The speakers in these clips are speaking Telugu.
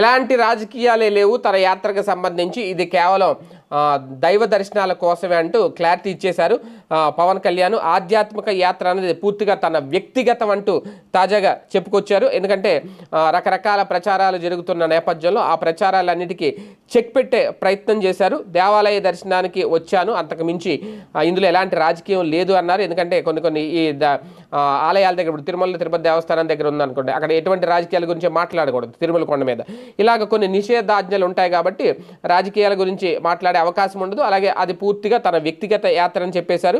ఎలాంటి రాజకీయాలే లేవు. తన యాత్రకు సంబంధించి ఇది కేవలం దైవ దర్శనాల కోసమే అంటూ క్లారిటీ ఇచ్చేశారు. పవన్ కళ్యాణ్ ఆధ్యాత్మిక యాత్ర అనేది పూర్తిగా తన వ్యక్తిగతం అంటూ తాజాగా చెప్పుకొచ్చారు. ఎందుకంటే రకరకాల ప్రచారాలు జరుగుతున్న నేపథ్యంలో ఆ ప్రచారాలన్నిటికీ చెక్ పెట్టే ప్రయత్నం చేశారు. దేవాలయ దర్శనానికి వచ్చాను. అంతకు మించి ఇందులో ఎలాంటి రాజకీయం లేదు అన్నారు. ఎందుకంటే కొన్ని కొన్ని ఈ ద- ఆలయాల దగ్గర ఇప్పుడు తిరుమల తిరుపతి దేవస్థానం దగ్గర ఉందనుకోండి అక్కడ ఎటువంటి రాజకీయాల గురించి మాట్లాడకూడదు తిరుమల కొండ మీద. ఇలాగ కొన్ని నిషేధాజ్ఞలు ఉంటాయి కాబట్టి రాజకీయాల గురించి మాట్లాడే అవకాశం ఉండదు. అలాగే అది పూర్తిగా తన వ్యక్తిగత యాత్ర అని చెప్పేశారు.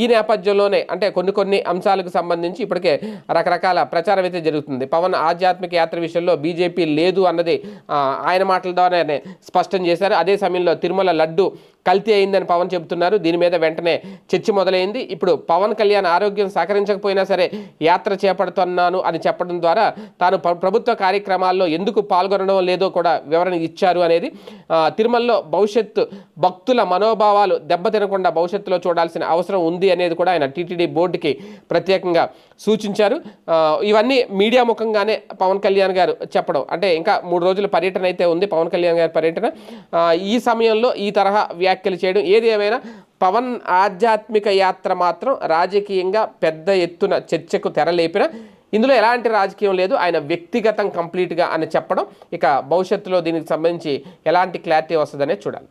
ఈ నేపథ్యంలోనే అంటే కొన్ని కొన్ని అంశాలకు సంబంధించి ఇప్పటికే రకరకాల ప్రచారం అయితే జరుగుతుంది. పవన్ ఆధ్యాత్మిక యాత్ర విషయంలో బీజేపీ లేదు అన్నది ఆయన మాటల ద్వారానే స్పష్టం చేశారు. అదే సమయంలో తిరుమల లడ్డు కల్తీ అయిందని పవన్ చెబుతున్నారు. దీని మీద వెంటనే చర్చ మొదలైంది. ఇప్పుడు పవన్ కళ్యాణ్ ఆరోగ్యం సహకరించకపోయినా సరే యాత్ర చేపడుతున్నాను అని చెప్పడం ద్వారా తాను ప్రభుత్వ కార్యక్రమాల్లో ఎందుకు పాల్గొనడం లేదో కూడా వివరణ ఇచ్చారు అనేది తిరుమలలో భవిష్యత్తు భక్తుల మనోభావాలు దెబ్బతినకుండా భవిష్యత్తులో చూడాల్సిన అవసరం ఉంది అనేది కూడా ఆయన టీటీడీ బోర్డుకి ప్రత్యేకంగా సూచించారు. ఇవన్నీ మీడియా ముఖంగానే పవన్ కళ్యాణ్ గారు చెప్పడం. అంటే ఇంకా మూడు రోజుల పర్యటన అయితే ఉంది పవన్ కళ్యాణ్ గారి పర్యటన. ఈ సమయంలో ఈ తరహా వ్యాఖ్యలు చేయడం. ఏది ఏమైనా పవన్ ఆధ్యాత్మిక యాత్ర మాత్రం రాజకీయంగా పెద్ద ఎత్తున చర్చకు తెరలేపిన. ఇందులో ఎలాంటి రాజకీయం లేదు. ఆయన వ్యక్తిగతం కంప్లీట్గా అని చెప్పడం. ఇక భవిష్యత్తులో దీనికి సంబంధించి ఎలాంటి క్లారిటీ వస్తుందనే చూడాలి.